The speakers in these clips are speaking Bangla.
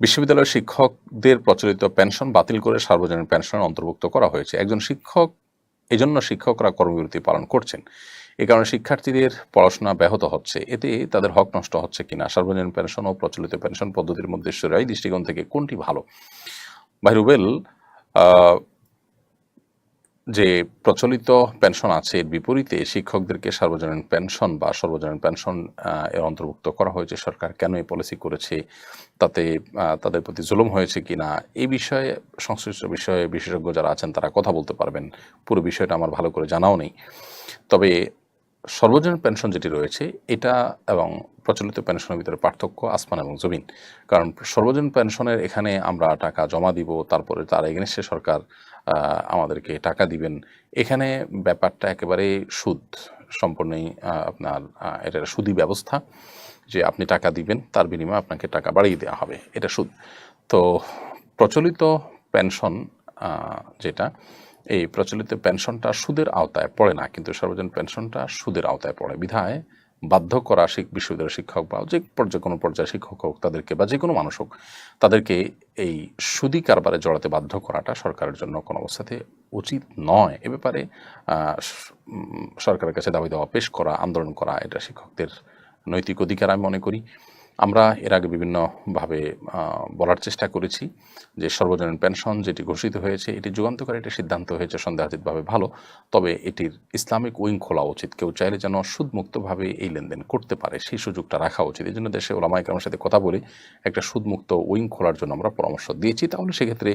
বিশ্ববিদ্যালয়ের শিক্ষকদের প্রচলিত পেনশন বাতিল করে সার্বজনীন পেনশন অন্তর্ভুক্ত করা হয়েছে। একজন শিক্ষক, এজন্য শিক্ষকরা কর্মবিরতি পালন করছেন। এ কারণে শিক্ষার্থীদের পড়াশোনা ব্যাহত হচ্ছে। এতে তাদের হক নষ্ট হচ্ছে কিনা, সার্বজনীন পেনশন ও প্রচলিত পেনশন পদ্ধতির মধ্যে সরাই দৃষ্টিকোণ থেকে কোনটি ভালো? ভাই রুবেল যে প্রচলিত পেনশন আছে, এর বিপরীতে শিক্ষকদেরকে সার্বজনীন পেনশন বা সর্বজনীন পেনশন এর অন্তর্ভুক্ত করা হয়েছে সরকার। কেন এই পলিসি করেছে? তাতে তাদের প্রতি জুলুম হয়েছে কিনা? এই বিষয়ে, সংশ্লিষ্ট বিষয়ে বিশেষজ্ঞ যারা আছেন, তারা কথা বলতে পারবেন। পুরো বিষয়টা আমার ভালো করে জানাও নেই। তবে সর্বজনীন পেনশন যেটি রয়েছে, এটা এবং প্রচলিত পেনশনের ভিতরে পার্থক্য আসমান এবং জমিন। কারণ সর্বজনীন পেনশনের এখানে আমরা টাকা জমা দিব, তারপরে তার এগেনস্টে সরকার আমাদেরকে টাকা দিবেন। এখানে ব্যাপারটা একেবারে সুদ সম্পূর্ণই আপনার এটা সুদি ব্যবস্থা যে আপনি টাকা দিবেন, তার বিনিময়ে আপনাকে টাকা বাড়িয়ে দেওয়া হবে। এটা সুদ। তো প্রচলিত পেনশন যেটা, এই প্রচলিত পেনশনটা সুদের আওতায় পড়ে না, কিন্তু সর্বজন পেনশনটা সুদের আওতায় পড়ে। বিধায় বাধ্য করা শিক বিশ্ববিদ্যালয়ের শিক্ষক বা যে পর্যায়ে কোনো পর্যায়ে শিক্ষক হোক তাদেরকে বা যে কোনো মানুষ হোক, তাদেরকে এই সুদি কারবারে জড়াতে বাধ্য করাটা সরকারের জন্য কোনো অবস্থাতে উচিত নয়। এ ব্যাপারে সরকারের কাছে দাবি দেওয়া পেশ করা, আন্দোলন করা, এটা শিক্ষকদের নৈতিক অধিকার আমি মনে করি। আমরা এর আগে বিভিন্নভাবে বলার চেষ্টা করেছি যে সর্বজনীন পেনশন যেটি ঘোষিত হয়েছে, এটি যুগান্তকারী একটি সিদ্ধান্ত হয়েছে, সন্দেহাতীতভাবে ভালো। তবে এটির ইসলামিক উইং খোলা উচিত। কেউ চাইলে যেন সুদমুক্তভাবে এই লেনদেন করতে পারে। সেই সুযোগটা রাখা উচিত। এই জন্য দেশে ওলামাইকার সাথে কথা বলে একটা সুদমুক্ত উইং খোলার জন্য আমরা পরামর্শ দিয়েছি। তাহলে সেক্ষেত্রে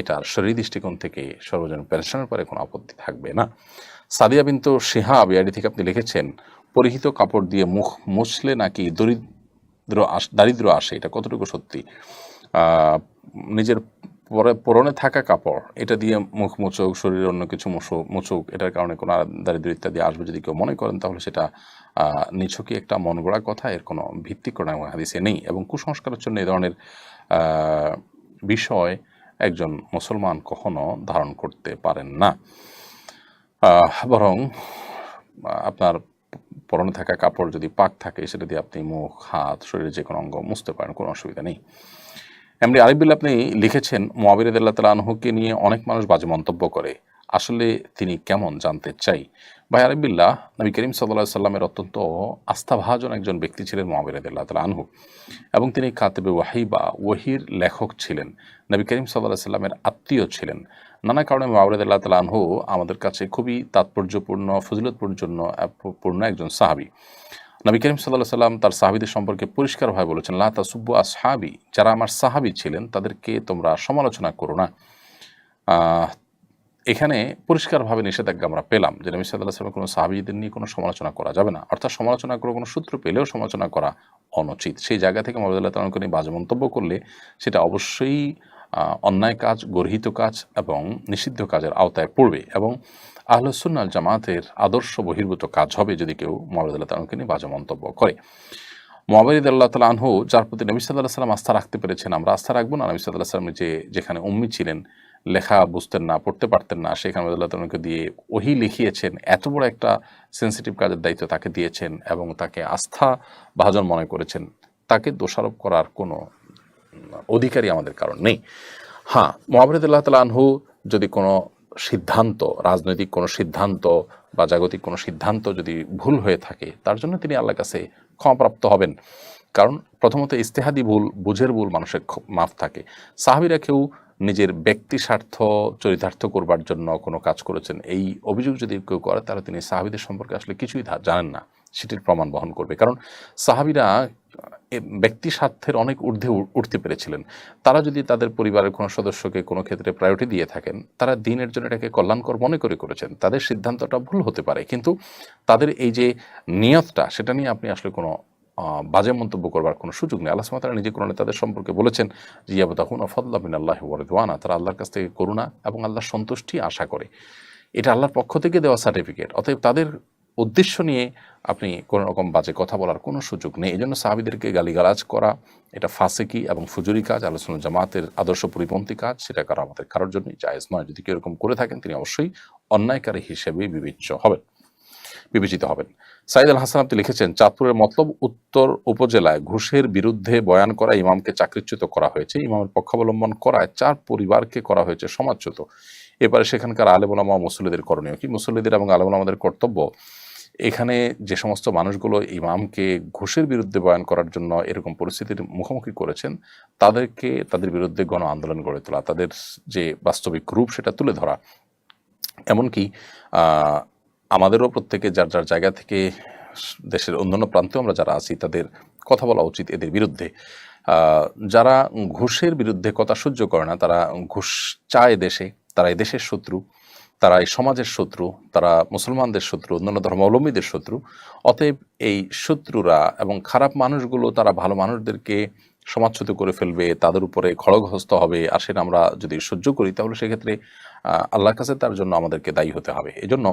এটার শরীর দৃষ্টিকোণ থেকে সর্বজনীন পেনশনের পরে কোনো আপত্তি থাকবে না। সাদিয়া বিন্তু সিহা বিআইডি থেকে আপনি লিখেছেন, পরিহিত কাপড় দিয়ে মুখ মুছলে নাকি দরিদ্র দারিদ্র আসে এটা কতটুকু সত্যি? নিজের পরে, পরনে থাকা কাপড়, এটা দিয়ে মুখ মুচুক শরীরে অন্য কিছু মুছুক মুচুক, এটার কারণে কোনো দারিদ্র ইত্যাদি আসবে যদি কেউ মনে করেন, তাহলে সেটা নিছকই একটা মন গড়া কথা, এর কোনো ভিত্তি কোনো হাদিসে নেই। এবং কুসংস্কারের জন্য এই ধরনের বিষয় একজন মুসলমান কখনো ধারণ করতে পারেন না। বরং আপনার পরনে থাকা, কাপড় যদি পাক থাকে, সেটা দিয়ে আপনি মুখ, হাত, শরীরের যে কোনো অঙ্গ মুছতে পারেন, কোনো অসুবিধা নেই। এমনি আরিফবিল আপনি লিখেছেন মোয়াবির আল্লাহ তালা আনহুকে নিয়ে অনেক মানুষ বাজে মন্তব্য করে। আসলে তিনি কেমন জানতে চাই? ভাই আরিফবিল্লাহ নবী করিম সাল্লাহ সাল্লামের অত্যন্ত আস্থাভাজন একজন ব্যক্তি ছিলেন মোয়াবির আল্লাহ তালা আনহু এবং তিনি কাতেবে ওয়াহি বা ওহির লেখক ছিলেন। নবী করিম সাল্লাহ সাল্লামের আত্মীয় ছিলেন। নানা কারণে মাওলাদ আল্লাহ তালা আনহু আমাদের কাছে খুবই তাৎপর্যপূর্ণ, ফজিলতপূর্ণ পূর্ণ একজন সাহাবি। নবী করিম সাল্লাহ সাল্লাম তার সাহাবিদের সম্পর্কে পরিষ্কারভাবে বলেছেন, লা তাসুব্বু আসহাবি, যারা আমার সাহাবি ছিলেন, তাদেরকে তোমরা সমালোচনা করো না। এখানে পরিষ্কারভাবে নিষেধাজ্ঞা আমরা পেলাম যে নবী সাল্লাহ সাল্লামের কোনো সাহাবিদের নিয়ে কোনো সমালোচনা করা যাবে না। অর্থাৎ সমালোচনা করে কোনো সূত্র পেলেও সমালোচনা করা অনুচিত। সেই জায়গা থেকে মোহাম্মদুল্লাহ তালাকে নিয়ে বাজে মন্তব্য করলে সেটা অবশ্যই অন্যায় কাজ, গর্হিত কাজ এবং নিষিদ্ধ কাজের আওতায় পড়বে এবং আহলসুন্নাল জামাতের আদর্শ বহির্ভূত কাজ হবে যদি কেউ মোহাম্মদুল্লাহ তালাকে নিয়ে বাজে মন্তব্য করে। মোহাম্মদ আল্লাহ তালা আনহু, যার প্রতি নবী সাল্লাহ সাল্লাম আস্থা রাখতে পেরেছেন, আমরা আস্থা রাখব না। নবী সাল্লাহ সাল্লাম যে যেখানে উম্মি ছিলেন, লেখা বুঝতেন না, পড়তে পারতেন না, সেখানে আল্লাহ তালাকে দিয়ে ওহি লিখিয়েছেন, এত বড় একটা সেন্সিটিভ কাজের দায়িত্ব তাকে দিয়েছেন এবং তাকে আস্থা ভাজন মনে করেছেন। তাকে দোষারোপ করার কোনো অধিকারী আমাদের কারণ নেই। হ্যাঁ মোহাম্মদুল্লাহ তালা আনহু যদি কোনো সিদ্ধান্ত, রাজনৈতিক কোনো সিদ্ধান্ত বা জাগতিক কোনো সিদ্ধান্ত যদি ভুল হয়ে থাকে, তার জন্য তিনি আল্লাহর কাছে ক্ষমাপ্রাপ্ত হবেন। কারণ প্রথমত ইস্তেহাদি ভুল, বুঝের ভুল মানুষের মাফ থাকে। সাহাবিরা কেউ নিজের ব্যক্তি স্বার্থ, চরিতার্থ করবার জন্য কোনো কাজ করেছেন, এই অভিযোগ যদি কেউ করে, তাহলে তিনি সাহাবিদের সম্পর্কে আসলে কিছুই জানেন না। সেটির প্রমাণ বহন করবে। কারণ সাহাবিরা ব্যক্তি স্বার্থের অনেক ঊর্ধ্বে উঠতে পেরেছিলেন। তারা যদি তাদের পরিবারের কোনো সদস্যকে কোনো ক্ষেত্রে প্রায়োরিটি দিয়ে থাকেন, তারা দিনের জন্য এটাকে কল্যাণকর মনে করে করেছেন। তাদের সিদ্ধান্তটা ভুল হতে পারে। কিন্তু তাদের এই যে নিয়তটা, সেটা নিয়ে আপনি আসলে কোনো বাজে মন্তব্য করবার কোনো সুযোগ নেই। আল্লাহ সুমাতারা নিজে কোরআনে তাদের সম্পর্কে বলেছেন যে ইয়াবতাহুন ফদলা বিন আল্লাহ ওয়ারদওয়ানা তারা আল্লাহর কাছ থেকে করুণা এবং আল্লাহর সন্তুষ্টি আশা করে। এটা আল্লাহর পক্ষ থেকে দেওয়া সার্টিফিকেট অতএব তাদের উদ্দেশ্য নিয়ে আপনি কোনো রকম বাজে কথা বলার কোনো সুযোগ নেই। এই জন্য সাহাবিদেরকে গালিগালাজ করা, এটা ফাসেকি এবং ফুজুরি কাজ, আলোচনা জামাতের আদর্শ পরিপন্থী কাজ, সেটা করা আমাদের কারোর জন্যই জায়েজ নয়। যদি কেউ এরকম করে থাকেন, তিনি অবশ্যই অন্যায়কারী হিসেবে বিবেচ্য হবেন, বিবেচিত হবেন। সাইদ আল হাসান আপনি লিখেছেন, চাঁদপুরের মতলব উত্তর উপজেলায় ঘুষের বিরুদ্ধে বয়ান করা, ইমামকে চাকরিচ্যুত করা হয়েছে। ইমামের পক্ষাবলম্বন করায় চার পরিবারকে করা হয়েছে সমাজচ্যুত। এবারে সেখানকার আলেমুলামা মুসল্লিদের করণীয় কি? মুসল্লিদের এবং আলেমুলামাদের কর্তব্য এখানে যে সমস্ত মানুষগুলো ইমামকে ঘুষের বিরুদ্ধে বয়ান করার জন্য এরকম পরিস্থিতির মুখোমুখি করেছেন, তাদেরকে, তাদের বিরুদ্ধে গণ আন্দোলন গড়ে তোলা, তাদের যে বাস্তবিক রূপ সেটা তুলে ধরা। এমনকি আমাদেরও প্রত্যেকে যার যার জায়গা থেকে দেশের অন্যান্য প্রান্তেও আমরা যারা আছি, তাদের কথা বলা উচিত এদের বিরুদ্ধে। যারা ঘুষের বিরুদ্ধে কথা সহ্য করে না, তারা ঘুষ চায় দেশে, তারা এই দেশের শত্রু। তারা এই সমাজের শত্রু, তারা মুসলমানদের শত্রু, অন্যান্য ধর্মাবলম্বীদের শত্রু। অতএব এই শত্রুরা এবং খারাপ মানুষগুলো তারা ভালো মানুষদেরকে সমাজচ্যুত করে ফেলবে, তাদের উপরে খড়গহস্ত হবে, আর সেটা আমরা যদি সহ্য করি, তাহলে সেক্ষেত্রে আল্লাহর কাছে তার জন্য আমাদেরকে দায়ী হতে হবে। এজন্য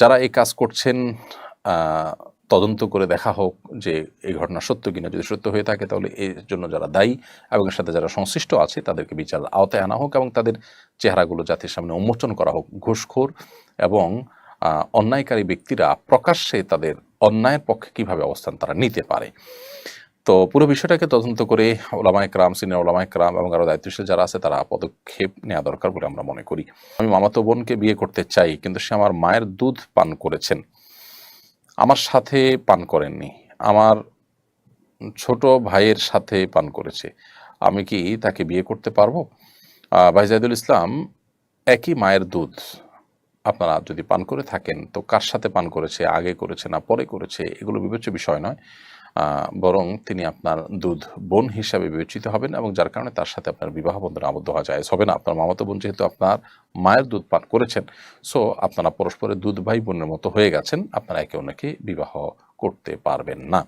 যারা এই কাজ করছেন তদন্ত করে দেখা হোক যে এই ঘটনা সত্য কিনা, যদি সত্য হয়ে থাকে তাহলে এর জন্য যারা দায়ী এবং এর সাথে যারা সংশ্লিষ্ট আছে তাদেরকে বিচার আওতায় আনা হোক এবং তাদের চেহারাগুলো জাতির সামনে উন্মোচন করা হোক ঘুষখোর এবং অন্যায়কারী ব্যক্তিরা প্রকাশ্যে তাদের অন্যায়ের পক্ষে কীভাবে অবস্থান তারা নিতে পারে। তো পুরো বিষয়টাকে তদন্ত করে ওলামায় ক্রাম সিনিয়র ওলামায় ক্রাম এবং আরও দায়িত্বশীল যারা আছে তারা পদক্ষেপ নেওয়া দরকার বলে আমরা মনে করি। আমি মামাতো বোনকে বিয়ে করতে চাই, কিন্তু সে আমার মায়ের দুধ পান করেছেন। আমার সাথে পান করেননি। আমার ছোট ভাইয়ের সাথে পান করেছে। আমি কি তাকে বিয়ে করতে পারব? আহ, ভাই জাহিদুল ইসলাম একই মায়ের দুধ আপনারা যদি পান করে থাকেন তো কার সাথে পান করেছে আগে করেছে না পরে করেছে এগুলো বিবেচ্য বিষয় নয়। বরং তিনি আপনার দুধ বোন হিসাবে বিবেচিত হবেন এবং যার কারণে তার সাথে আপনার বিবাহ বন্ধনে আবদ্ধ হওয়া যায় হবে না। আপনার মামাতো বোন যেহেতু আপনার মায়ের দুধ পান করেছেন সো আপনারা পরস্পরের দুধ ভাই বোনের মতো হয়ে গেছেন, আপনারা একে অন্যকে বিবাহ করতে পারবেন না।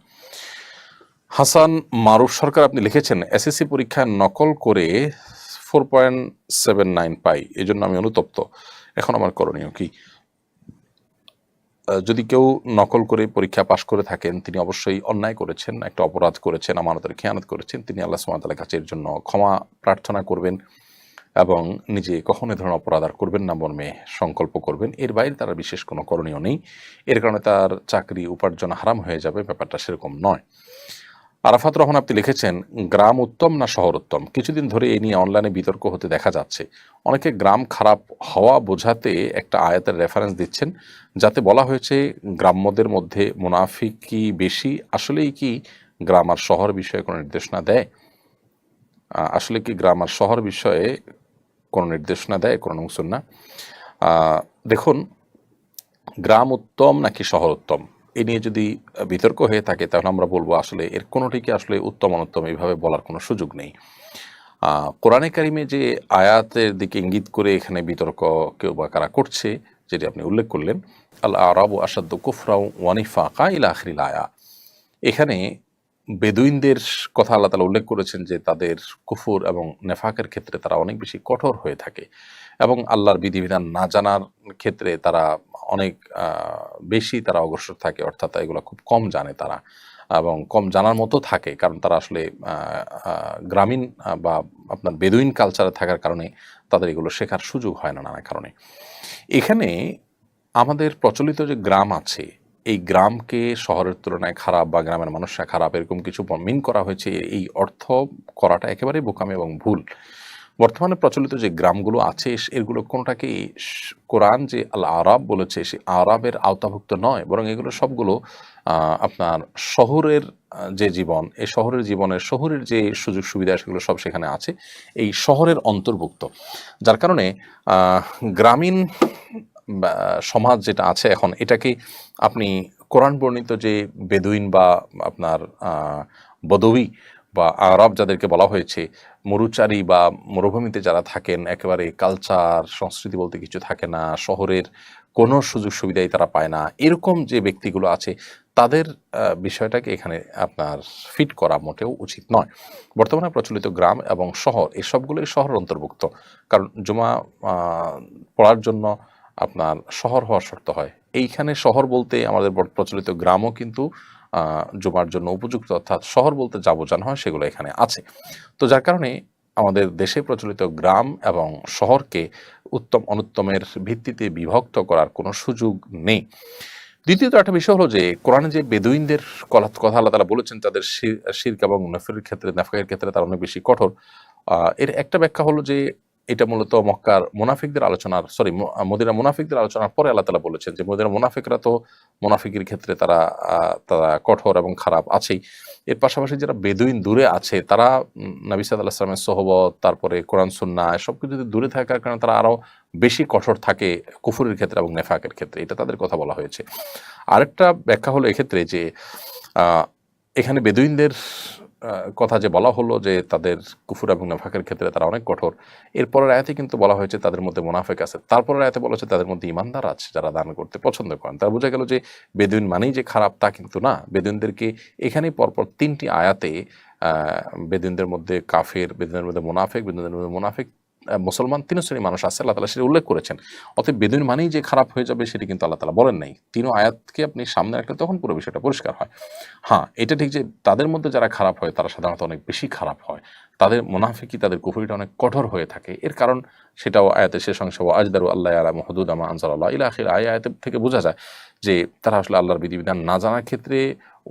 হাসান মারুফ সরকার আপনি লিখেছেন, এসএসসি পরীক্ষায় নকল করে ফোর পয়েন্ট সেভেন নাইন পাই এই জন্য আমি অনুতপ্ত। এখন আমার করণীয় কি? যদি কেউ নকল করে পরীক্ষা পাশ করে থাকেন, তিনি অবশ্যই অন্যায় করেছেন, একটা অপরাধ করেছেন, আমানতের খেয়ানত করেছেন, তিনি আল্লাহ সুমাতালের কাছে এর জন্য ক্ষমা প্রার্থনা করবেন এবং নিজে কখনো ধরনের অপরাধ আর করবেন না মর্মে সংকল্প করবেন। এর বাইরে তার বিশেষ কোনো করণীয় নেই। এর কারণে তার চাকরি উপার্জন হারাম হয়ে যাবে, ব্যাপারটা সেরকম নয়। আরাফাত রহমান আপনি লিখেছেন, গ্রাম উত্তম না শহর উত্তম? কিছুদিন ধরে এই নিয়ে অনলাইনে বিতর্ক হতে দেখা যাচ্ছে। অনেকে গ্রাম খারাপ হওয়া বোঝাতে একটা আয়াতের রেফারেন্স দিচ্ছেন, যাতে বলা হয়েছে, গ্রাম্যদের মধ্যে মুনাফিক কি বেশি? আসলেই কি গ্রাম আর শহর বিষয়ে কোনো নির্দেশনা দেয়? আসলে কি গ্রাম আর শহর বিষয়ে কোনো নির্দেশনা দেয়? কোনো মুসন্না দেখুন, গ্রাম উত্তম নাকি শহর উত্তম? এ নিয়ে যদি বিতর্ক হয়ে থাকে, তাহলে আমরা বলব আসলে এর কোনোটিকে আসলে উত্তম অনুত্তম এইভাবে বলার কোনো সুযোগ নেই। কোরআনে কারিমে যে আয়াতের দিকে ইঙ্গিত করে এখানে বিতর্ক কেউ বা কারা করছে, যেটি আপনি উল্লেখ করলেন, আল আরব আসাদ্দ কুফরাউ ওয়ানিফা কাইল আখরিল আয়া। এখানে বেদুইনদের কথা আল্লাহ তালা উল্লেখ করেছেন যে তাদের কুফুর এবং নেফাকের ক্ষেত্রে তারা অনেক বেশি কঠোর হয়ে থাকে। এবং আল্লাহর বিধিবিধান না জানার ক্ষেত্রে তারা অনেক বেশি তারা অগ্রসর থাকে, অর্থাৎ এগুলো খুব কম জানে তারা। এবং কম জানার মতো থাকে, কারণ তারা আসলে গ্রামীণ বা আপনার বেদুইন কালচারে থাকার কারণে তাদের এগুলো শেখার সুযোগ হয় না নানা কারণে। এখানে আমাদের প্রচলিত যে গ্রাম আছে, এই গ্রামকে শহরের তুলনায় খারাপ বা গ্রামের মানুষরা খারাপ এরকম কিছু মিন করা হয়েছে এই অর্থ করাটা একেবারেই বোকামি এবং ভুল। বর্তমানে প্রচলিত যে গ্রামগুলো আছে এগুলো কোনোটাকেই স- কোরআন যে আল আরাব বলেছে, সে আরাবের আওতাভুক্ত নয়, বরং এগুলো সবগুলো আপনার শহরের যে জীবন, এই শহরের জীবনের শহরের যে সুযোগ সুবিধা, সেগুলো সব সেখানে আছে, এই শহরের অন্তর্ভুক্ত। যার কারণে গ্রামীণ সমাজ যেটা আছে এখন, এটাকে আপনি কোরআন বর্ণিত যে বেদুইন বা আপনার বদবি বা আরব যাদেরকে বলা হয়েছে, মরুচারী বা মরুভূমিতে যারা থাকেন, একেবারে কালচার সংস্কৃতি বলতে কিছু থাকে না, শহরের কোনো সুযোগ সুবিধাই তারা পায় না, এরকম যে ব্যক্তিগুলো আছে, তাদের বিষয়টাকে এখানে আপনার ফিট করা মোটেও উচিত নয়। বর্তমানে প্রচলিত গ্রাম এবং শহর এই সবগুলোই শহরের অন্তর্ভুক্ত। কারণ জমা পড়ার জন্য আপনার শহর হওয়ার শর্ত হয়। এইখানে শহর বলতে আমাদের প্রচলিত গ্রামও কিন্তু জমার জন্য উপযুক্ত, অর্থাৎ শহর বলতে যা বোঝানো হয়, সেগুলো এখানে আছে। তো যার কারণে আমাদের দেশে প্রচলিত গ্রাম এবং শহরকে উত্তম, অনুত্তমের ভিত্তিতে বিভক্ত করার কোনো সুযোগ নেই। দ্বিতীয়ত একটা বিষয় হলো যে, কোরআনে যে বেদুইনদের কথা আল্লাহ তালা বলেছেন, তাদের শির- শিরক এবং নফের ক্ষেত্রে, নাফাকের ক্ষেত্রে তারা অনেক বেশি কঠোর। এর একটা ব্যাখ্যা হলো যে এটা মূলত মক্কার মুনাফিকদের আলোচনার সরি মদিনা মুনাফিকদের আলোচনার পরে আল্লাহ তালা বলেছেন যে মদিনা মুনাফিকরা তো মুনাফিকের ক্ষেত্রে তারা তারা কঠোর এবং খারাপ আছেই। এর পাশাপাশি যারা বেদুইন দূরে আছে তারা উম, নবী সাদ আল্লাহ সালামের সহবত তারপরে কোরআন সুন্না এসব কিছু দূরে থাকার কারণে তারা আরও বেশি কঠোর থাকে কুফুরের ক্ষেত্রে এবং নেফাকের ক্ষেত্রে এটা তাদের কথা বলা হয়েছে। আরেকটা ব্যাখ্যা হলো এক্ষেত্রে যে এখানে বেদুইনদের কথা যে বলা হলো যে তাদের কুফুর এবং নাফাকের ক্ষেত্রে তারা অনেক কঠোর। এরপরের আয়াতে কিন্তু বলা হয়েছে তাদের মধ্যে মুনাফেক আছে। তারপরের আয়াতে বলা হচ্ছে তাদের মধ্যে ইমানদার আছে যারা দান করতে পছন্দ করেন। তারা বোঝা গেল যে বেদুইন মানেই যে খারাপ তা কিন্তু না। বেদুইনদেরকে এখানেই পরপর তিনটি আয়াতে বেদুইনদের মধ্যে কাফের বেদুইনের মধ্যে মুনাফেক বেদুনদের মধ্যে মুনাফেক মুসলমান তিন শ্রেণির মানুষ আছে, আল্লাহ তালা সেটা উল্লেখ করেছেন। অতএব বেদুইন মানেই যে খারাপ হয়ে যাবে সেটি কিন্তু আল্লাহ তালা বলেন নাই। তিনও আয়াতকে আপনি সামনে রাখলে তখন পুরো বিষয়টা পরিষ্কার হয়। হ্যাঁ এটা ঠিক যে তাদের মধ্যে যারা খারাপ হয়, তারা সাধারণত অনেক বেশি খারাপ হয়। তাদের মুনাফিকি তাদের কুফরিটা অনেক কঠোর হয়ে থাকে। এর কারণ সেটাও আয়াতের শেষ অংশ আজদারু আল্লাহ আলা মহদুদ আমা আনসার আল্লাহ ইলা আখির আয় আয়াতের থেকে বোঝা যায় যে তারা আসলে আল্লাহর বিধিবিধান না জানার ক্ষেত্রে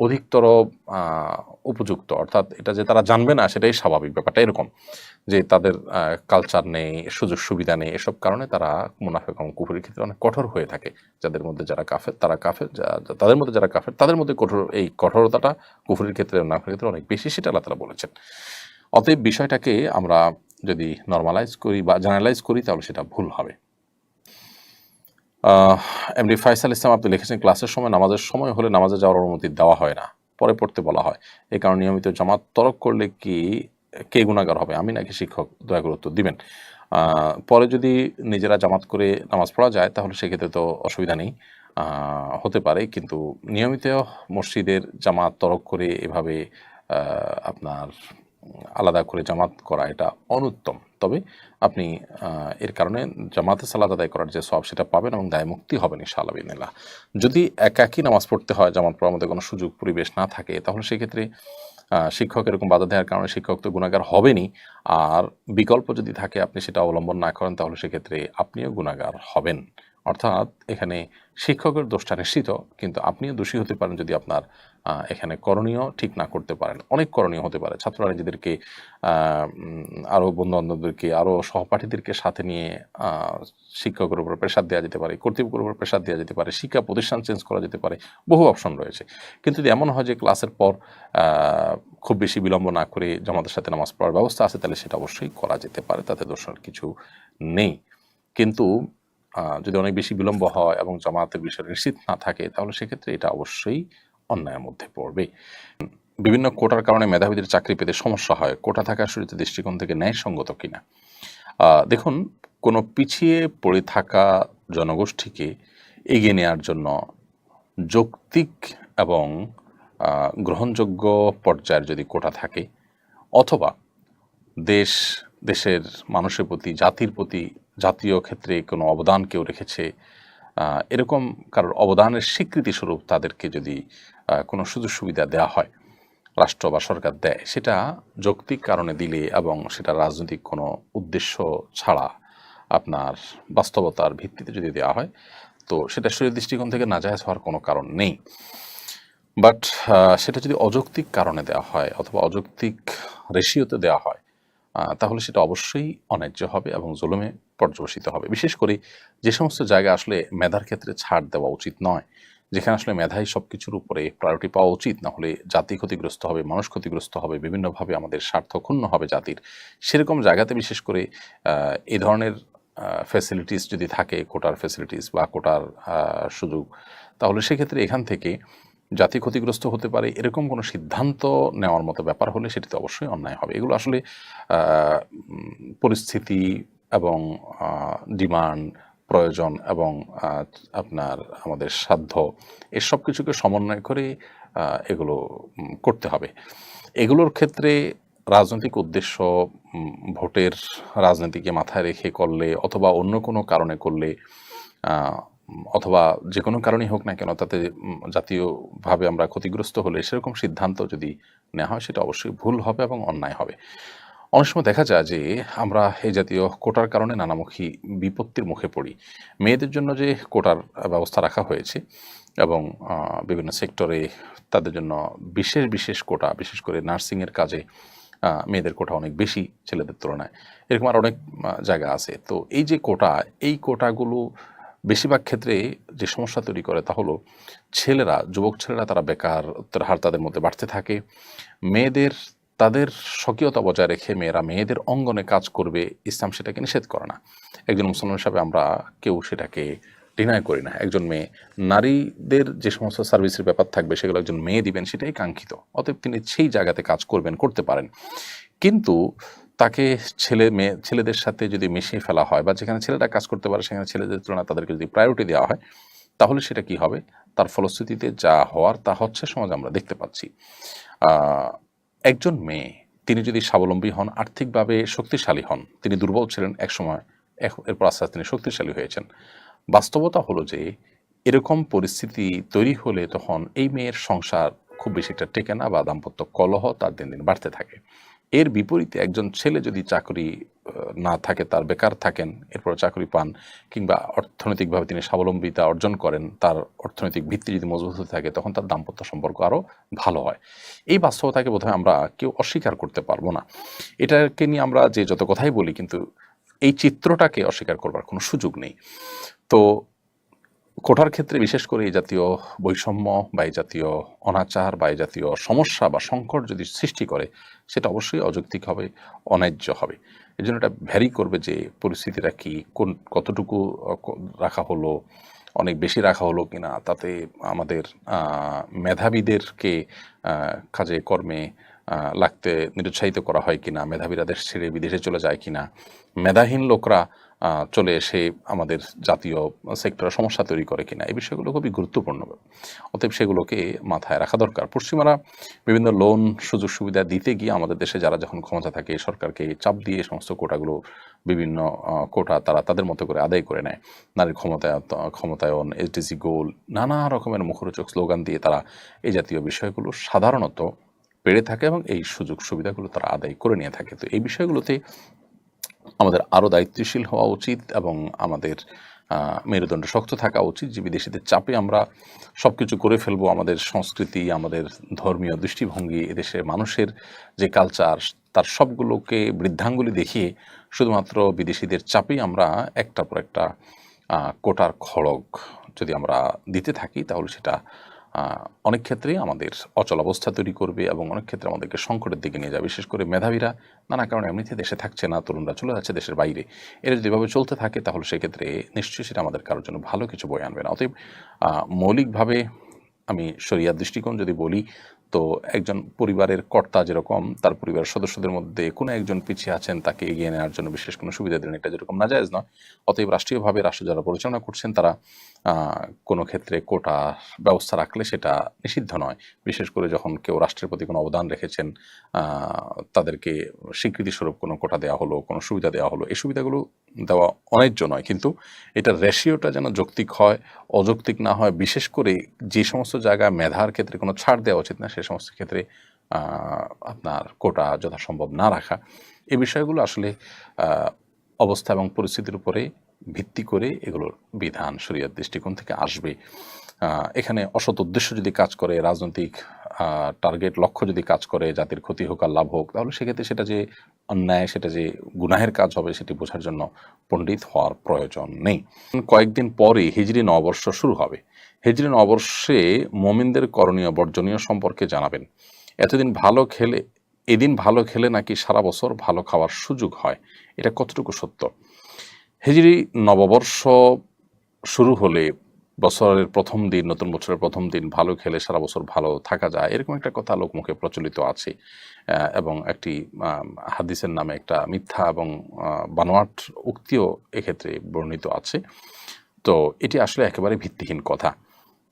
অধিকতর উপযুক্ত। অর্থাৎ এটা যে তারা জানবে না, সেটাই স্বাভাবিক ব্যাপারটা এরকম যে তাদের কালচার নেই, সুযোগ সুবিধা নেই, এসব কারণে তারা মুনাফেক এবং কুফুরের ক্ষেত্রে অনেক কঠোর হয়ে থাকে। যাদের মধ্যে যারা কাফের, তারা কাফের তাদের মধ্যে যারা কাফের, তাদের মধ্যে কঠোর, এই কঠোরতাটা কুফুরের ক্ষেত্রে মুনাফের ক্ষেত্রে অনেক বেশি, সেটা আল্লাহ তালা বলেছেন। অতএব বিষয়টাকে আমরা যদি নর্মালাইজ করি বা জেনারেলাইজ করি, তাহলে সেটা ভুল হবে। এমডি ফাইসাল ইসলাম, আপনি লিখেছেন, ক্লাসের সময়, নামাজের সময় হলে নামাজে যাওয়ার অনুমতি দেওয়া হয় না। পরে পড়তে বলা হয়। এই কারণে নিয়মিত জামাত তরক করলে কি, কে গুণাগার হবে? আমি নাকি শিক্ষক? দয়া করে উত্তর দিবেন। পরে যদি নিজেরা জামাত করে নামাজ পড়া যায়, তাহলে সেক্ষেত্রে তো অসুবিধা নেই। হতে পারে, কিন্তু নিয়মিত মসজিদের জামাত তরক করে এভাবে আপনার আলাদা করে জামাত করা এটা অনুত্তম। তবে আপনি এর কারণে জামাতে সালাদ আদায় করার যে সব সেটা পাবেন এবং দায় মুক্তি হবেন ইনশাআল্লাহ বিদিনিল্লাহ যদি একাকি নামাজ পড়তে হয়, জামাত পড়ার মধ্যে কোনো সুযোগ পরিবেশ না থাকে, তাহলে সেক্ষেত্রে শিক্ষক এরকম বাধা দেওয়ার কারণে শিক্ষক তো গুণাগার হবেনি আর বিকল্প যদি থাকে, আপনি সেটা অবলম্বন না করেন, তাহলে সেক্ষেত্রে আপনিও গুণাগার হবেন। অর্থাৎ এখানে শিক্ষকের দোষটা নিশ্চিত, কিন্তু আপনিও দোষী হতে পারেন যদি আপনার এখানে করণীয় ঠিক না করতে পারেন। অনেক করণীয় হতে পারে। ছাত্ররা নিজেদেরকে আরও বন্ধু বান্ধবদেরকে আরও সহপাঠীদেরকে সাথে নিয়ে শিক্ষকের উপর প্রেশার দেওয়া যেতে পারে, কর্তৃপক্ষের উপর প্রেশার দেওয়া যেতে পারে, শিক্ষা প্রতিষ্ঠান চেঞ্জ করা যেতে পারে, বহু অপশন রয়েছে। কিন্তু যদি এমন হয় যে ক্লাসের পর খুব বেশি বিলম্ব না করে জামাতের সাথে নামাজ পড়ার ব্যবস্থা আছে, তাহলে সেটা অবশ্যই করা যেতে পারে, তাতে দোষের কিছু নেই। কিন্তু যদি অনেক বেশি বিলম্ব হয় এবং জামাতের বিষয় নিশ্চিত না থাকে, তাহলে সেক্ষেত্রে এটা অবশ্যই অন্যায়ের মধ্যে পড়বে। বিভিন্ন কোটার কারণে মেধাবীদের চাকরি পেতে সমস্যা হয়। কোটা থাকার শুরুতে দৃষ্টিকোণ থেকে ন্যায়সঙ্গত কিনা? দেখুন, কোনো পিছিয়ে পড়ে থাকা জনগোষ্ঠীকে এগিয়ে নেওয়ার জন্য যৌক্তিক এবং গ্রহণযোগ্য পর্যায়ের যদি কোটা থাকে, অথবা দেশ, দেশের মানুষের প্রতি, জাতির প্রতি জাতীয় ক্ষেত্রে কোনো অবদান কেউ রেখেছে এরকম কারোর অবদানের স্বীকৃতি স্বরূপ তাদেরকে যদি কোনো সুযোগ সুবিধা দেওয়া হয়, রাষ্ট্র বা সরকার দেয়, সেটা যৌক্তিক কারণে দিলে এবং সেটা রাজনৈতিক কোনো উদ্দেশ্য ছাড়া আপনার বাস্তবতার ভিত্তিতে যদি দেওয়া হয়, তো সেটা শরীর দৃষ্টিকোণ থেকে নাজায়জ হওয়ার কোনো কারণ নেই। বাট সেটা যদি অযৌক্তিক কারণে দেওয়া হয় অথবা অযৌক্তিক রেশিওতে দেওয়া হয় তাহলে সেটা অবশ্যই অন্যায্য হবে এবং জুলুমে পর্যবসিত হবে। বিশেষ করে যে সমস্ত জায়গা আসলে মেধার ক্ষেত্রে ছাড় দেওয়া উচিত নয়, যেখানে আসলে মেধাই সব কিছুর উপরে প্রায়োরিটি পাওয়া উচিত, না হলে জাতি ক্ষতিগ্রস্ত হবে, মানুষ ক্ষতিগ্রস্ত হবে, বিভিন্নভাবে আমাদের স্বার্থ ক্ষুণ্ণ হবে জাতির। সেরকম জায়গাতে বিশেষ করে এ ধরনের ফ্যাসিলিটিস যদি থাকে, কোটার ফ্যাসিলিটিস বা কোটার সুযোগ, তাহলে সেক্ষেত্রে এখান থেকে জাতি ক্ষতিগ্রস্ত হতে পারে। এরকম কোনো সিদ্ধান্ত নেওয়ার মতো ব্যাপার হলে সেটিতে অবশ্যই অন্যায় হবে। এগুলো আসলে পরিস্থিতি এবং ডিমান্ড, প্রয়োজন এবং আপনার আমাদের সাধ্য এসব কিছুকে সমন্বয় করে এগুলো করতে হবে। এগুলোর ক্ষেত্রে রাজনৈতিক উদ্দেশ্য ভোটের রাজনীতিকে মাথায় রেখে করলে অথবা অন্য কোনো কারণে করলে অথবা যে কোনো কারণেই হোক না কেন তাতে জাতীয়ভাবে আমরা ক্ষতিগ্রস্ত হলে সেরকম সিদ্ধান্ত যদি নেওয়া হয় সেটা অবশ্যই ভুল হবে এবং অন্যায় হবে। অনেক সময় দেখা যায় যে আমরা এই জাতীয় কোটার কারণে নানামুখী বিপত্তির মুখে পড়ি। মেয়েদের জন্য যে কোটার ব্যবস্থা রাখা হয়েছে এবং বিভিন্ন সেক্টরে তাদের জন্য বিশেষ বিশেষ কোটা, বিশেষ করে নার্সিংয়ের কাজে মেয়েদের কোটা অনেক বেশি ছেলেদের তুলনায়। এরকম আর অনেক জায়গা আছে। তো এই যে কোটা, এই কোটাগুলো বেশিরভাগ ক্ষেত্রে যে সমস্যা তৈরি করে তা হলো ছেলেরা, যুবক ছেলেরা তারা বেকার হার তাদের মধ্যে বাড়তে থাকে। মেয়েদের তাদের স্বকীয়তা বজায় রেখে মেয়েরা মেয়েদের অঙ্গনে কাজ করবে, ইসলাম সেটাকে নিষেধ করে না। একজন মুসলমান হিসাবে আমরা কেউ সেটাকে ডিনাই করি না। একজন মেয়ে, নারীদের যে সমস্ত সার্ভিসের ব্যাপার থাকবে, সেগুলো একজন মেয়ে দিবেন, সেটাই কাঙ্ক্ষিত। অতএব তিনি সেই জায়গাতে কাজ করবেন, করতে পারেন। কিন্তু তাকে ছেলে মেয়ে, ছেলেদের সাথে যদি মিশিয়ে ফেলা হয় বা যেখানে ছেলেরা কাজ করতে পারে, সেখানে ছেলেদের তুলনায় তাদেরকে যদি প্রায়োরিটি দেওয়া হয়, তাহলে সেটা কি হবে? তার ফলশ্রুতিতে যা হওয়ার তা হচ্ছে সমাজ আমরা দেখতে পাচ্ছি। একজন মেয়ে, তিনি যদি স্বাবলম্বী হন, আর্থিকভাবে শক্তিশালী হন, তিনি দুর্বল ছিলেন একসময় এক- এরপর আস্তে আস্তে তিনি শক্তিশালী হয়েছেন। বাস্তবতা হলো যে, এরকম পরিস্থিতি তৈরি হলে তখন এই মেয়ের সংসার খুব বেশি একটা টেকে না বা দাম্পত্য কলহ তার দিন দিন বাড়তে থাকে। এর বিপরীতে একজন ছেলে যদি চাকরি না থাকে, তার বেকার থাকেন, এরপর চাকরি পান, কিংবা অর্থনৈতিকভাবে তিনি স্বাবলম্বিতা অর্জন করেন, তার অর্থনৈতিক ভিত্তি যদি মজবুত হতে থাকে, তখন তার দাম্পত্য সম্পর্ক আরও ভালো হয়। এই বাস্তবতাকে বোধহয় আমরা কেউ অস্বীকার করতে পারব না। এটাকে নিয়ে আমরা যে যত কথাই বলি, কিন্তু এই চিত্রটাকে অস্বীকার করবার কোনো সুযোগ নেই। তো কোটার ক্ষেত্রে বিশেষ করে এই জাতীয় বৈষম্য বা এই জাতীয় অনাচার বা এই জাতীয় সমস্যা বা সংকট যদি সৃষ্টি করে, সেটা অবশ্যই অযৌক্তিক হবে, অন্যায্য হবে। এই জন্য এটা ভ্যারি করবে যে পরিস্থিতিটা কি, কোন, কতটুকু রাখা হলো, অনেক বেশি রাখা হলো কিনা, তাতে আমাদের মেধাবীদেরকে কাজে, কর্মে লাগতে নিরুৎসাহিত করা হয় কিনা, মেধাবীরা দেশ ছেড়ে বিদেশে চলে যায় কিনা, মেধাহীন লোকরা চলে এসে আমাদের জাতীয় সেক্টরে সমস্যা তৈরি করে কিনা, এই বিষয়গুলো খুবই গুরুত্বপূর্ণ। অতএব সেগুলোকে মাথায় রাখা দরকার। পশ্চিমারা বিভিন্ন লোন সুযোগ সুবিধা দিতে গিয়ে আমাদের দেশে যারা যখন ক্ষমতা থাকে, সরকারকে চাপ দিয়ে সমস্ত কোটাগুলো বিভিন্ন কোটা তারা তাদের মতো করে আদায় করে নেয়। নারীর ক্ষমতায়ন ক্ষমতায়ন এসডিসি গোল নানা রকমের মুখরোচক স্লোগান দিয়ে তারা এই জাতীয় বিষয়গুলো সাধারণত পেড়ে থাকে এবং এই সুযোগ সুবিধাগুলো তারা আদায় করে নিয়ে থাকে। তো এই বিষয়গুলোতে আমাদের আরও দায়িত্বশীল হওয়া উচিত এবং আমাদের মেরুদণ্ড শক্ত থাকা উচিত। যে বিদেশিদের চাপে আমরা সব কিছু করে ফেলব, আমাদের সংস্কৃতি, আমাদের ধর্মীয় দৃষ্টিভঙ্গি এদেশের মানুষের যে কালচার তার সবগুলোকে বৃদ্ধাঙ্গুলি দেখিয়ে শুধুমাত্র বিদেশিদের চাপেই আমরা একটা পর একটা কোটার খড়গ যদি আমরা দিতে থাকি, তাহলে সেটা অনেক ক্ষেত্রেই আমাদের অচল অবস্থা তৈরি করবে এবং অনেক ক্ষেত্রে আমাদেরকে সংকটের দিকে নিয়ে যাবে। বিশেষ করে মেধাবীরা নানা কারণে এমনিতে দেশে থাকছে না, তরুণরা চলে যাচ্ছে দেশের বাইরে। এরা যদি এভাবে চলতে থাকে তাহলে সেক্ষেত্রে নিশ্চয়ই সেটা আমাদের কারোর জন্য ভালো কিছু বয়ে আনবে না। অতএব মৌলিকভাবে আমি শরিয়ার দৃষ্টিকোণ যদি বলি, তো একজন পরিবারের কর্তা যেরকম, তার পরিবারের সদস্যদের মধ্যে কোনো একজন পিছিয়ে আছেন তাকে এগিয়ে নেওয়ার জন্য বিশেষ কোনো সুবিধা দেন এটা যেরকম নাজায়জ নয়। অতএব, রাষ্ট্রীয়ভাবে রাষ্ট্র যারা পরিচালনা করছেন তারা কোনো ক্ষেত্রে কোটা ব্যবস্থা রাখলে সেটা নিষিদ্ধ নয়। বিশেষ করে যখন কেউ রাষ্ট্রের প্রতি কোনো অবদান রেখেছেন তাদেরকে স্বীকৃতিস্বরূপ কোনো কোটা দেওয়া হলো, কোনো সুবিধা দেওয়া হলো, এই সুবিধাগুলো দেওয়া অন্যায্য নয়। কিন্তু এটার রেশিওটা যেন যৌক্তিক হয়, অযৌক্তিক না হয়, বিশেষ করে যে সমস্ত জায়গায় মেধার ক্ষেত্রে কোনো ছাড় দেওয়া উচিত না, সে সমস্ত ক্ষেত্রে আপনার কোটা যথাসম্ভব না রাখা। এই বিষয়গুলো আসলে অবস্থা এবং পরিস্থিতির উপরে ভিত্তি করে এগুলোর বিধান শরীয়ত দৃষ্টিকোণ থেকে আসবে। এখানে অসৎ উদ্দেশ্য যদি কাজ করে, রাজনৈতিক টার্গেট লক্ষ্য যদি কাজ করে, জাতির ক্ষতি হোক আর লাভ হোক, তাহলে সেক্ষেত্রে সেটা যে অন্যায়, সেটা যে গুনাহের কাজ হবে, সেটি বোঝার জন্য পণ্ডিত হওয়ার প্রয়োজন নেই। কয়েকদিন পরে হিজরি নববর্ষ শুরু হবে। হিজরি নববর্ষে মোমিনদের করণীয় বর্জনীয় সম্পর্কে জানাবেন। এতদিন ভালো খেলে, এদিন ভালো খেলে নাকি সারা বছর ভালো খাওয়ার সুযোগ হয়? এটা কতটুকু সত্য? হিজরি নববর্ষ শুরু হলে বছরের প্রথম দিন, নতুন বছরের প্রথম দিন ভালো খেলে সারা বছর ভালো থাকা যায়, এরকম একটা কথা লোকমুখে প্রচলিত আছে। এবং একটি হাদিসের নামে একটা মিথ্যা এবং বানোয়াট উক্তিও এক্ষেত্রে বর্ণিত আছে। তো এটি আসলে একেবারে ভিত্তিহীন কথা।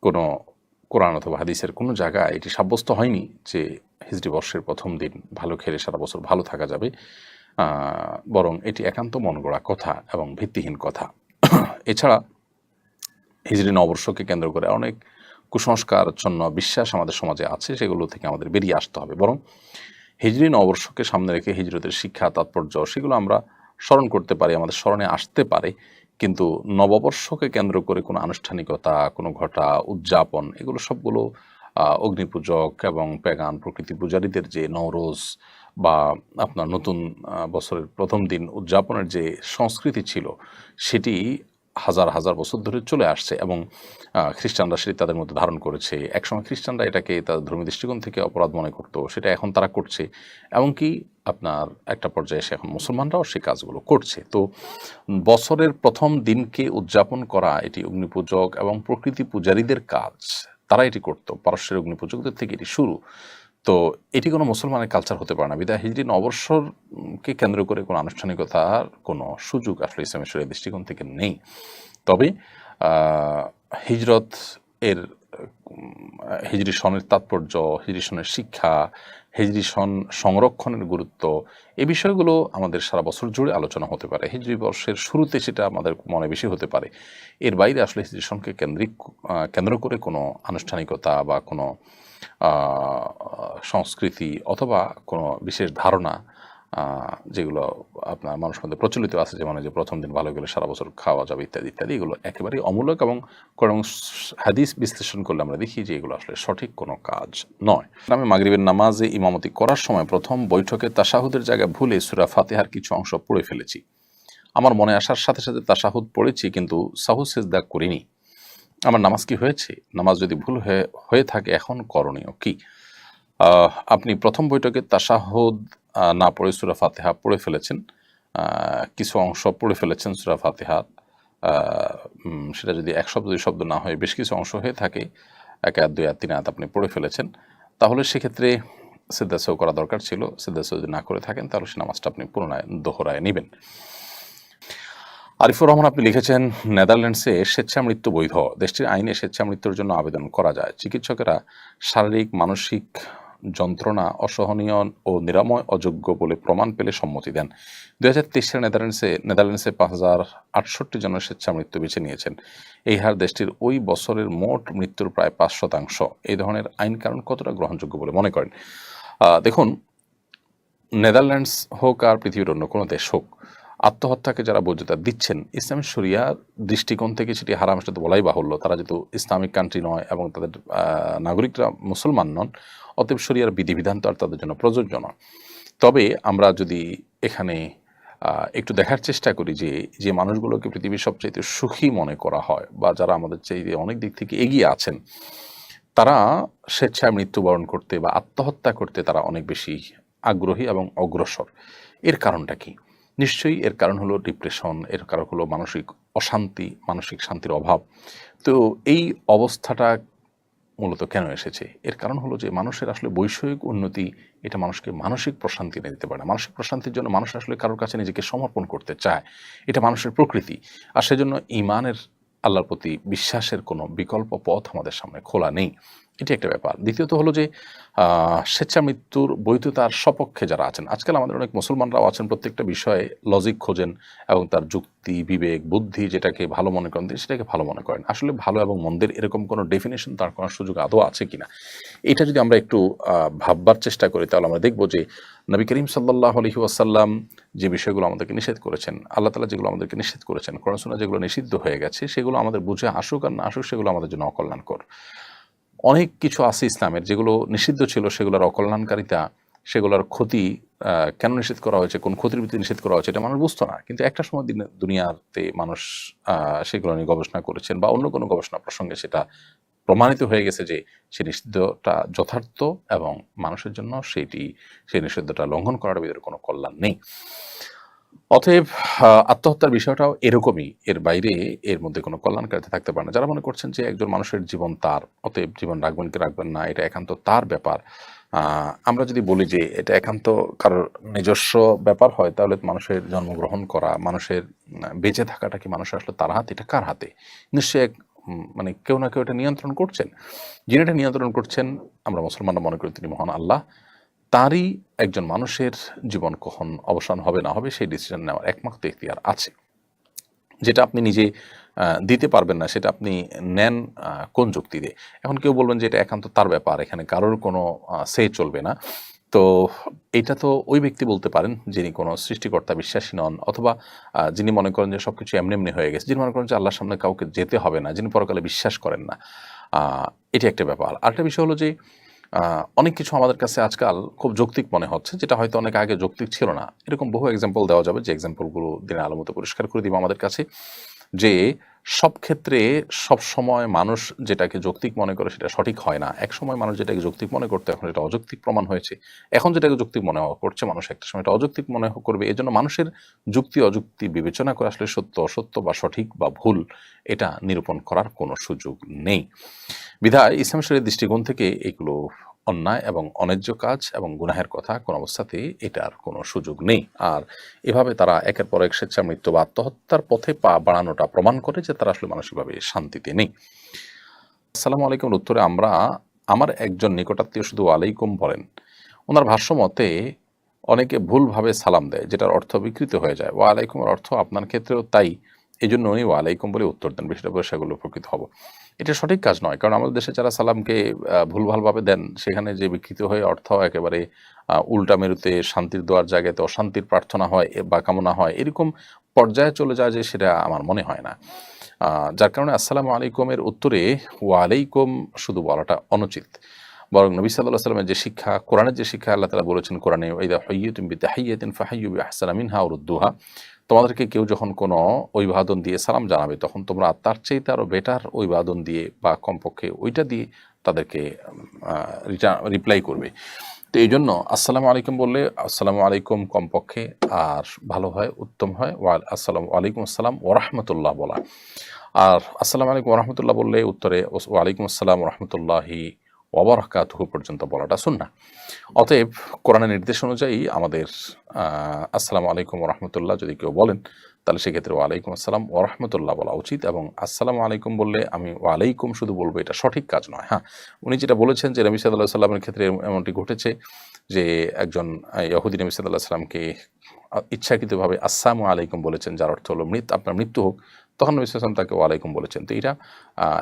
কোনো কোরআন অথবা হাদিসের কোনো জায়গায় এটি সাব্যস্ত হয়নি যে হিজরি বর্ষের প্রথম দিন ভালো খেলে সারা বছর ভালো থাকা যাবে। বরং এটি একান্ত মন গড়া কথা এবং ভিত্তিহীন কথা। এছাড়া হিজরি নববর্ষকে কেন্দ্র করে অনেক কুসংস্কার জন্য বিশ্বাস আমাদের সমাজে আছে, সেগুলো থেকে আমাদের বেরিয়ে আসতে হবে। বরং হিজরি নববর্ষকে সামনে রেখে হিজরতের শিক্ষা, তাৎপর্য, সেগুলো আমরা স্মরণ করতে পারি, আমাদের স্মরণে আসতে পারে। কিন্তু নববর্ষকে কেন্দ্র করে কোনো আনুষ্ঠানিকতা, কোনো ঘটা, উদযাপন, এগুলো সবগুলো অগ্নিপূজক এবং প্যাগান প্রকৃতি পূজারীদের যে নওরোজ বা আপনার নতুন বছরের প্রথম দিন উদযাপনের যে সংস্কৃতি ছিল, সেটি হাজার হাজার বছর ধরে চলে আসছে এবং খ্রিস্টানরা সেটি তাদের মধ্যে ধারণ করেছে। একসময় খ্রিস্টানরা এটাকে তাদের ধর্মীয় দৃষ্টিকোণ থেকে অপরাধ মনে করতো, সেটা এখন তারা করছে। এমনকি আপনার একটা পর্যায়ে এসে এখন মুসলমানরাও সেই কাজগুলো করছে। তো বছরের প্রথম দিনকে উদযাপন করা এটি অগ্নিপূজক এবং প্রকৃতি পূজারীদের কাজ। তারা এটি করতো। পারস্যের অগ্নিপূজকদের থেকে এটি শুরু। তো এটি কোনো মুসলমানের কালচার হতে পারে না। বিদায় হিজরি অবসরকে কেন্দ্র করে কোনো আনুষ্ঠানিকতার কোনো সুযোগ আসলে ইসলামের শরীর দৃষ্টিকোণ থেকে নেই। তবে হিজরত এর হিজরি সনের তাৎপর্য, হিজরি সনের শিক্ষা, হিজরি সন সংরক্ষণের গুরুত্ব, এ বিষয়গুলো আমাদের সারা বছর জুড়ে আলোচনা হতে পারে। হিজরি বর্ষের শুরুতে সেটা আমাদের মনে বেশি হতে পারে। এর বাইরে আসলে হিজরি সনকে কেন্দ্রিক কেন্দ্র করে কোনো আনুষ্ঠানিকতা বা কোনো সংস্কৃতি অথবা কোনো বিশেষ ধারণা যেগুলো আপনার মানুষ মধ্যে প্রচলিত আছে, যেমন যে প্রথম দিন ভালো গেলে সারা বছর খাওয়া যাবে ইত্যাদি ইত্যাদি, এগুলো একেবারেই অমূলক এবং কোরআন হাদিস বিশ্লেষণ করলে আমরা দেখি যে এগুলো আসলে সঠিক কোনো কাজ নয়। আমি মাগরিবের নামাজে ইমামতি করার সময় প্রথম বৈঠকে তাসাহুদের জায়গায় ভুলে সুরা ফাতেহার কিছু অংশ পড়ে ফেলেছি। আমার মনে আসার সাথে সাথে তাসাহুদ পড়েছি কিন্তু সাহু সেজদা করিনি। আমার নামাজ কি হয়েছে? নামাজ যদি ভুল হয়ে হয়ে থাকে, এখন করণীয় কি? আপনি প্রথম বৈঠকে তাসাহুদ না পড়ে সুরা ফাতেহা পড়ে ফেলেছেন। কিছু অংশ পড়ে ফেলেছেন সুরা ফাতেহার সেটা যদি এক শব্দ, দুই শব্দ না হয়ে, বেশ কিছু অংশ হয়ে থাকে। এক আয়াত, দুই আয়াত, তিন আয়াত আপনি পড়ে ফেলেছেন। তাহলে সেক্ষেত্রে সিদ্ধাসেও করা দরকার ছিল। সিদ্ধাসেও যদি না করে থাকেন, তাহলে সে নামাজটা আপনি পুনরায়, দোহরায় নেবেন। আরিফুর রহমান, আপনি লিখেছেন, নেদারল্যান্ডসে স্বেচ্ছা মৃত্যু বৈধ। দেশটির আইনে স্বেচ্ছা মৃত্যুর জন্য আবেদন করা যায়। চিকিৎসকেরা শারীরিক, মানসিক যন্ত্রণা অসহনীয় ও নিরাময় অযোগ্য বলে প্রমাণ পেলে সম্মতি দেন। দুই হাজার তেইশ সালে নেদারল্যান্ডসে নেদারল্যান্ডসে পাঁচ হাজার আটষট্টি জনের স্বেচ্ছা মৃত্যু বেছে নিয়েছেন। এই হার দেশটির ওই বছরের মোট মৃত্যুর প্রায় পাঁচ শতাংশ। এই ধরনের আইন কারণ কতটা গ্রহণযোগ্য বলে মনে করেন? দেখুন, নেদারল্যান্ডস হোক আর পৃথিবীর অন্য কোনো দেশ হোক আত্মহত্যাকে যারা বৈধতা দিচ্ছেন, ইসলামী শরিয়ার দৃষ্টিকোণ থেকে সেটি হারাম সেটা তো বলাই বাহুল্য। তারা যেহেতু ইসলামিক কান্ট্রি নয় এবং তাদের নাগরিকরা মুসলমান নন, অতএব শরিয়ার বিধিবিধান তো আর তাদের জন্য প্রযোজ্য নয়। তবে আমরা যদি এখানে একটু দেখার চেষ্টা করি যে যে মানুষগুলোকে পৃথিবীর সবচাইতে সুখী মনে করা হয় বা যারা আমাদের চাইতে অনেক দিক থেকে এগিয়ে আছেন, তারা স্বেচ্ছায় মৃত্যুবরণ করতে বা আত্মহত্যা করতে তারা অনেক বেশি আগ্রহী এবং অগ্রসর। এর কারণটা কি? নিশ্চয়ই এর কারণ হলো ডিপ্রেশন এর কারণ হলো মানসিক অশান্তি, মানসিক শান্তির অভাব। তো এই অবস্থাটা মূলত কেন এসেছে? এর কারণ হলো যে মানুষের আসলে বৈষয়িক উন্নতি এটা মানুষকে মানসিক প্রশান্তি এনে দিতে পারে না। মানসিক প্রশান্তির জন্য মানুষ আসলে কারোর কাছে নিজেকে সমর্পণ করতে চায়। এটা মানুষের প্রকৃতি। আর সেজন্য ইমানের আল্লাহর প্রতি বিশ্বাসের কোনো বিকল্প পথ আমাদের সামনে খোলা নেই। এটি একটা ব্যাপার। দ্বিতীয়ত হলো যে স্বেচ্ছা মৃত্যুর বৈধতার সপক্ষে যারা আছেন, আজকাল আমাদের অনেক মুসলমানরাও আছেন প্রত্যেকটা বিষয়ে লজিক খোঁজেন এবং তার যুক্তি, বিবেক, বুদ্ধি যেটাকে ভালো মনে করেন সেটাকে ভালো মনে করেন। আসলে ভালো এবং মন্দের এরকম কোনো ডেফিনেশন তার করার সুযোগ আদৌ আছে কিনা, এটা যদি আমরা একটু ভাববার চেষ্টা করি, তাহলে আমরা দেখব যে, নবী করিম সাল্লাহ আলহি আসাল্লাম যে বিষয়গুলো আমাদেরকে নিষেধ করেছেন, আল্লাহ তালা যেগুলো আমাদেরকে নিষেধ করেছেন করোনা যেগুলো নিষিদ্ধ হয়ে গেছে, সেগুলো আমাদের বুঝে আসুক আর না আসুক সেগুলো আমাদের জন্য অকল্যাণকর। অনেক কিছু আছে ইসলামের, যেগুলো নিষিদ্ধ ছিল, সেগুলোর অকল্যাণকারিতা, সেগুলোর ক্ষতি কেন নিষেধ করা হয়েছে, কোন ক্ষতির ভিত্তি নিষেধ করা হয়েছে, এটা মানুষ বুঝতো না। কিন্তু একটা সময় দিনে, দুনিয়াতে মানুষ সেগুলো নিয়ে গবেষণা করেছেন বা অন্য কোনো গবেষণা প্রসঙ্গে সেটা প্রমাণিত হয়ে গেছে যে সে নিষিদ্ধটা যথার্থ এবং মানুষের জন্য সেটি সেই নিষিদ্ধটা লঙ্ঘন করার ভিতরে কোনো কল্যাণ নেই। অতএব আত্মহত্যার বিষয়টাও এরকমই। এর বাইরে এর মধ্যে কোনো কল্যাণকারিতা থাকতে পারে না। যারা মনে করছেন যে একজন মানুষের জীবন তার, অতএব জীবন রাখবেন কি রাখবেন না, এটা একান্ত তার ব্যাপার আমরা যদি বলি যে এটা একান্ত কারোর নিজস্ব ব্যাপার হয়, তাহলে মানুষের জন্মগ্রহণ করা, মানুষের বেঁচে থাকাটা কি মানুষের আসলে তার হাতে? এটা কার হাতে? নিশ্চয়ই এক মানে কেউ না কেউ এটা নিয়ন্ত্রণ করছেন। যিনি এটা নিয়ন্ত্রণ করছেন, আমরা মুসলমানরা মনে করি তিনি মহান আল্লাহ। তারই একজন মানুষের জীবন কখন অবসান হবে না হবে সেই ডিসিশন নেওয়ার একমাত্র এখতিয়ার আছে। যেটা আপনি নিজে দিতে পারবেন না সেটা আপনি নেন কোন যুক্তিতে। এখন কেউ বলবেন যে এটা একান্ত তার ব্যাপার, এখানে কারোর কোনো সে চলবে না। তো এটা তো ওই ব্যক্তি বলতে পারেন যিনি কোনো সৃষ্টিকর্তা বিশ্বাসী নন অথবা যিনি মনে করেন যে সব কিছু এমনি এমনি হয়ে গেছে, যিনি মনে করেন যে আল্লাহর সামনে কাউকে যেতে হবে না, যিনি পরকালে বিশ্বাস করেন না। এটি একটা ব্যাপার। আরেকটা বিষয় হলো যে অনেক কিছু আমাদের কাছে আজকাল খুব যৌক্তিক মনে হচ্ছে, যেটা হয়তো অনেক আগে যৌক্তিক ছিল না। এরকম বহু এক্সাম্পল দেওয়া যাবে, যে এক্সাম্পলগুলো দিনের আলো মতো পরিষ্কার করে দিব আমাদের কাছে, যে সব ক্ষেত্রে সব সময় মানুষ যেটাকে যৌক্তিক মনে করে সেটা সঠিক হয় না। এক সময় মানুষ যেটাকে যৌক্তিক মনে করতে, এখন এটা অযৌক্তিক প্রমাণ হয়েছে। এখন যেটাকে যৌক্তিক মনে করছে মানুষ, একটা সময় এটা অযৌক্তিক মনে করবে। এজন্য মানুষের যুক্তি, অযুক্তি, বিবেচনা করে আসলে সত্য, অসত্য বা সঠিক বা ভুল এটা নিরূপণ করার কোনো সুযোগ নেই। বিধায় ইসলাম শরীর দৃষ্টিকোণ থেকে এগুলো অন্যায় এবং অন্যায্য কাজ এবং গুনাহের কথা কোনো অবস্থাতেই এটার কোনো সুযোগ নেই। আর এভাবে তারা একের পর এক স্বেচ্ছা মৃত্যু বা আত্মহত্যার পথে পা বাড়ানোটা প্রমাণ করে যে তারা আসলে মানসিকভাবে শান্তিতে নেই। আসসালামু আলাইকুম উত্তরে আমরা আমার একজন নিকটাত্মীয় শুধু আলাইকুম বলেন। ওনার ভাষ্য মতে অনেকে ভুলভাবে সালাম দেয়, যেটার অর্থ বিকৃত হয়ে যায়। ওয়া আলাইকুমের অর্থ আপনার ক্ষেত্রেও তাই। এই জন্য উনি ওয়া আলাইকুম বলে উত্তর দেন বিষয়টা সেগুলো উপকৃত হব। এটা সঠিক কাজ নয়, কারণ আমাদের দেশে যারা সালামকে ভুলভালভাবে দেন, সেখানে যে বিকৃত হয়ে অর্থ একেবারে উল্টা মেরুতে শান্তির দোয়ার জায়গাতে অশান্তির প্রার্থনা হয় বা কামনা হয়, এরকম পর্যায়ে চলে যায় যে সেটা আমার মনে হয় না। যার কারণে আসসালামু আলাইকুমের উত্তরে ওয়ালাইকুম শুধু বলাটা অনুচিত। বরং নবী সাল্লাহ সাল্লামের যে শিক্ষা, কোরআনের যে শিক্ষা আল্লাহ তালা বলেছেন কোরআনে ওইদা হইয়ুতুম বিতে হাইয়াতিন ফাহাইয়ুবি আহসানা মিনহা উরুদ্দুহা তোমাদেরকে কেউ যখন কোনো অভিবাদন দিয়ে সালাম জানাবে, তখন তোমরা তার চাইতে আরও বেটার অভিবাদন দিয়ে বা কমপক্ষে ওইটা দিয়ে তাদেরকে রিপ্লাই করবে। তো এই জন্য আসসালামু আলাইকুম বললে আসসালামু আলাইকুম কমপক্ষে আর ভালো হয়, উত্তম হয়, ওয়া আসসালামু আলাইকুম আসসালাম ওরহমতুল্লাহ বলা। আর আসসালামু আলাইকুম ওরহমতুল্লাহ বললে উত্তরে ওয়ালাইকুম আসসালাম রহমতুল্লাহি ওবরাকাতুহু পর্যন্ত বলাটা সুন্না অতএব কোরআনের নির্দেশ অনুযায়ী আমাদের আসসালামু আলাইকুম রহমতুল্লাহ যদি কেউ বলেন, তাহলে সেক্ষেত্রে ওয়ালাইকুম আসসালাম ওরহমতুল্লাহ বলা উচিত এবং আসসালামু আলাইকুম বললে আমি ওয়ালাইকুম শুধু বলব, এটা সঠিক কাজ নয়। হ্যাঁ উনি যেটা বলেছেন যে নবী সাল্লাহ সাল্লামের ক্ষেত্রে এমনটি ঘটেছে যে একজন ইহুদি নবী সাল্লাহ সাল্লামকে ইচ্ছাকৃতভাবে আসসালামু আলাইকুম বলেছেন, যার অর্থ হলো মৃত, আপনার মৃত্যু হোক। তখন নবী সাল্লাম তাকে ওয়ালাইকুম বলেছেন। তো এটা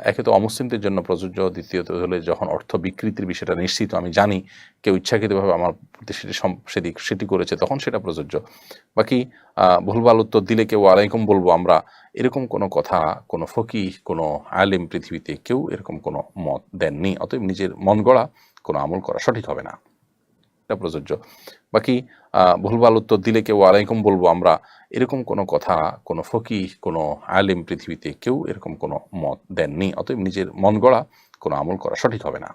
একে তো অমুসলিমদের জন্য প্রযোজ্য, দ্বিতীয়ত হলে যখন অর্থ বিকৃতির বিষয়টা নিশ্চিত, আমি জানি, কেউ ইচ্ছাকৃতভাবে আমার প্রতি সেটি সেদিক সেটি করেছে, তখন সেটা প্রযোজ্য। বাকি ভুলভাল উত্তর দিলে কেউ ওয়ালাইকুম বলব আমরা, এরকম কোনো কথা, কোনো ফকি কোনো আলেম পৃথিবীতে কেউ এরকম কোনো মত দেননি, অতএব নিজের মন গড়া কোনো আমল করা সঠিক হবে না। এটা প্রযোজ্য। বাকি ভুলভাল উত্তর দিলে কেউ আলাইকুম বলব আমরা। এরকম কোনো কথা, কোনো ফকি কোনো আলেম পৃথিবীতে কেউ এরকম কোনো মত দেননি। অতএব নিজের মন গড়া, কোনো আমল করা সঠিক হবে না।